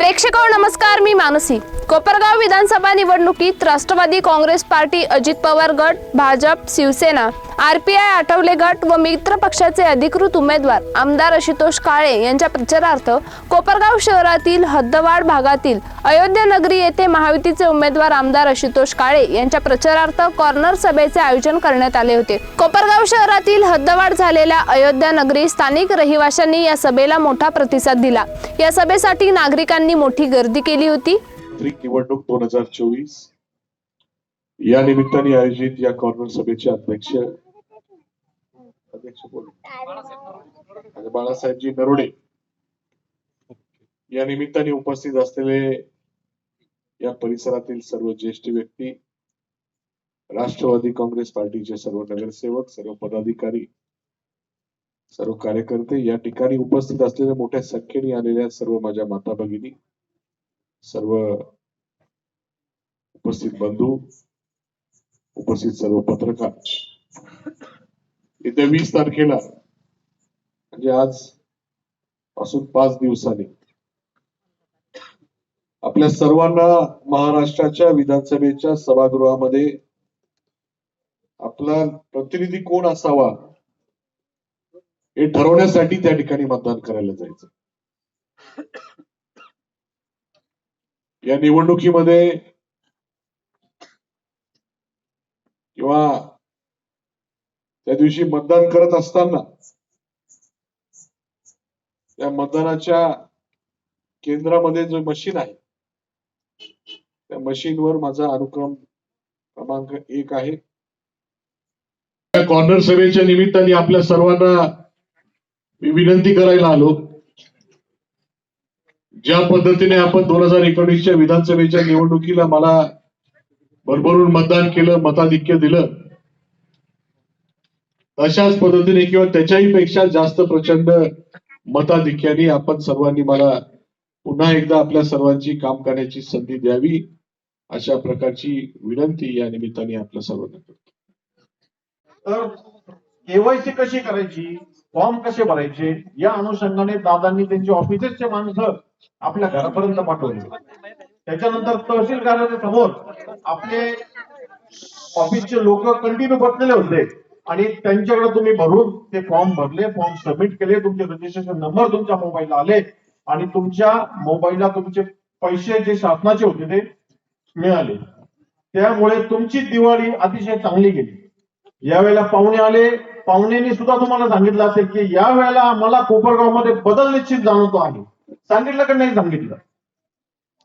प्रेक्षक हो, नमस्कार मी मानसी. कोपरगाव विधानसभा निवडणुकीत राष्ट्रवादी काँग्रेस पार्टी अजित पवार गट भाजप शिवसेना आरपीआय आठवले गट व मित्र पक्षाचे अधिकृत उमेदवार आमदार आशुतोष काळे यांच्या प्रचारार्थ कोपरगाव शहरातील हद्दवाड भागातील अयोध्या नगरी येथे महायुतीचे उमेदवार आमदार आशुतोष काळे यांच्या प्रचारार्थ कॉर्नर सभेचे आयोजन करण्यात आले होते. कोपरगाव शहरातील हद्दवाड झालेल्या अयोध्या नगरी स्थानिक रहिवाशांनी या सभेला मोठा प्रतिसाद दिला. या सभेसाठी नागरिकांनी मोठी गर्दी केली होती. सार्वत्रिक निवडणूक दोन हजार चोवीस. या निमित्ताने आयोजित या कॉर्नर सभेचे अध्यक्ष अध्यक्ष कोण? बाळासाहेबजी नरोडे. या निमित्ताने उपस्थित असलेले या परिसरातील सर्व ज्येष्ठ व्यक्ती राष्ट्रवादी काँग्रेस पार्टीचे सर्व नगरसेवक सर्व पदाधिकारी सर्व कार्यकर्ते या ठिकाणी उपस्थित असलेल्या मोठ्या संख्येने आलेल्या सर्व माझ्या माता भगिनी सर्व उपस्थित बंधू उपस्थित सर्व पत्रकार. येत्या वीस तारखेला म्हणजे आज पासून पाच दिवसांनी आपल्या सर्वांना महाराष्ट्राच्या विधानसभेच्या सभागृहामध्ये आपला प्रतिनिधी कोण असावा हे ठरवण्यासाठी त्या ठिकाणी मतदान करायला जायचं. या निवडणुकीमध्ये किंवा त्या दिवशी मतदान करत असताना त्या मतदानाच्या केंद्रामध्ये जो मशीन आहे त्या मशीनवर माझा अनुक्रम क्रमांक एक आहे. या कॉर्नर सभेच्या निमित्ताने आपल्या सर्वांना मी विनंती करायला आलो. ज्या पद्धतीने आपण दोन हजार एकोणीसच्या विधानसभेच्या निवडणुकीला मला भरभरून मतदान केलं मताधिक्य दिलं. अशाच पद्धतीने किंवा त्याच्याही पेक्षा जास्त प्रचंड मताधिक्याने आपण सर्वांनी मला पुन्हा एकदा आपल्या सर्वांची काम करण्याची संधी द्यावी अशा प्रकारची विनंती या निमित्ताने आपल्या सर्वांना करतो. तर केवायसी कशी करायची फॉर्म कसे भरायचे या अनुषंगाने दादांनी त्यांची ऑफिसेसचे माणसं आपल्या घरापर्यंत पाठवले. त्याच्यानंतर तहसील कार्यालया समोर आपले ऑफिसचे लोक कंटिन्यू बसलेले होते. आणि त्यांच्याकडे तुम्ही भरून ते फॉर्म भरले फॉर्म सबमिट केले तुमचे रजिस्ट्रेशन नंबर तुमच्या मोबाईलला आले. आणि तुमच्या मोबाईलला तुमचे पैसे जे शासनाचे होते ते मिळाले. त्यामुळे तुमची दिवाळी अतिशय चांगली गेली. यावेळेला पाहुणे आले. पाहुण्यांनी सुद्धा तुम्हाला सांगितलं असेल की या वेळेला कोपरगावमध्ये बदल निश्चित जाणवतो आहे. सांगितलं का नाही सांगितलं?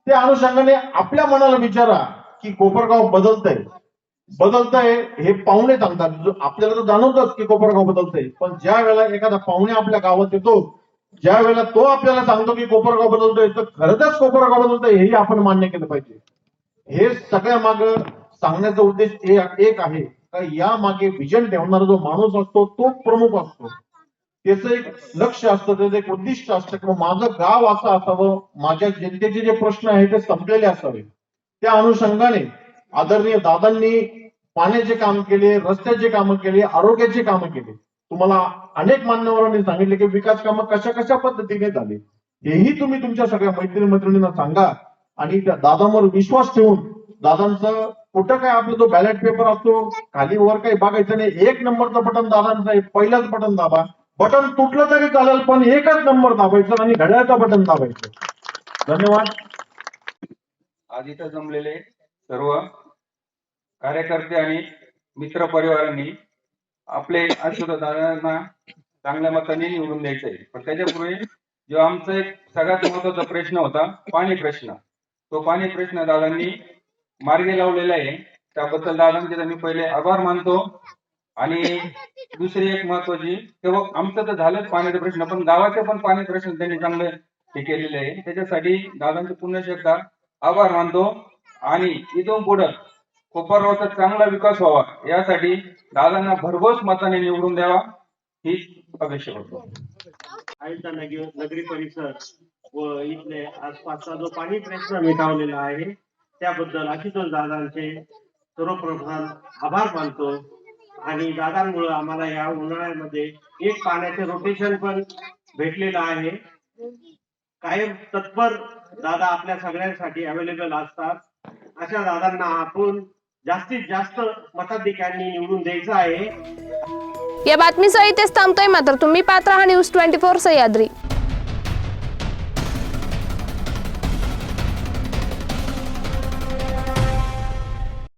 त्या अनुषंगाने आपल्या मनाला विचारा की कोपरगाव बदलतंय. बदलतंय हे पाहुणे सांगतात. आपल्याला तर जाणवतच की कोपरगाव बदलतंय. पण ज्या वेळेला एखादा पाहुणे आपल्या गावात येतो ज्या वेळेला तो आपल्याला सांगतो की कोपरगाव बदलतोय तर खरंच कोपरगाव बदलतोय हेही आपण मान्य केलं पाहिजे. हे सगळ्या माग सांगण्याचा उद्देश एक आहे. का या मागे विजन ठेवणारा जो माणूस असतो तो प्रमुख असतो. त्याचं एक लक्ष असतं त्याचं एक उद्दिष्ट असतं किंवा माझं गाव असं असावं माझ्या जनतेचे जे प्रश्न आहेत ते संपलेले असावे. त्या अनुषंगाने आदरणीय दादांनी पाण्याचे काम केले रस्त्याचे कामं केले आरोग्याचे कामं केले. तुम्हाला अनेक मान्यवरांनी सांगितले की विकास कामं कशा कशा पद्धतीने झाले. हेही तुम्ही तुमच्या सगळ्या मैत्रिणी मैत्रिणींना सांगा आणि त्या दादांवर विश्वास ठेवून दादांचं कुठं काय आपला जो बॅलेट पेपर असतो खाली वर काही बघायचं नाही. एक नंबरचं बटन दादांचा आहे पहिलाच बटन दाबा. बटन तुटलं तरी चालेल पण एकच नंबर दाबायचं आणि घड्याळचं बटन दाबायचं. धन्यवाद. आज इथं जमलेले सर्व कार्यकर्ते आणि मित्र परिवारांनी आपले दादांना चांगल्या मताने निवडून द्यायचे आहे पण त्याच्यापूर्वी जो आमचा एक सगळ्यात महत्त्वाचा प्रश्न होता पाणी प्रश्न. तो पाणी प्रश्न दादांनी मार्गी लावलेला आहे. त्याबद्दल दादांचे मी पहिले आभार मानतो. आणि दुसरी एक महत्वाची तेव्हा आमचं तर झालंच पाण्याचा प्रश्न पण गावाचे पण पाणी प्रश्न त्यांनी चांगले हे केलेले आहे. त्याच्यासाठी दादांचे पुन्हा एकदा आभार मानतो. आणि इथून पुढं कोपरगावचा चांगला विकास व्हावा यासाठी दादांना भरघोस मताने निवडून द्यावा ही अपेक्षा करतो. नगरी परिसर व इथले आसपासचा जो पाणी प्रश्न मिटावलेला आहे त्याबद्दल आशुतोष दादांचे सर्वप्रधान आभार मानतो. आणि दादांमुळे आम्हाला या उन्हाळ्यामध्ये एक पाण्याचे रोटेशन पण भेटलेलं आहे. कायम तत्पर दादा आपल्या सगळ्यांसाठी अवेलेबल असतात. अशा दादांना आपण जास्तीत जास्त मताधिकाऱ्यांनी निवडून द्यायचं आहे. या बातमीसह इथेच थांबतोय मात्र. तुम्ही पात्र हा न्यूज ट्वेंटी फोर सह्याद्री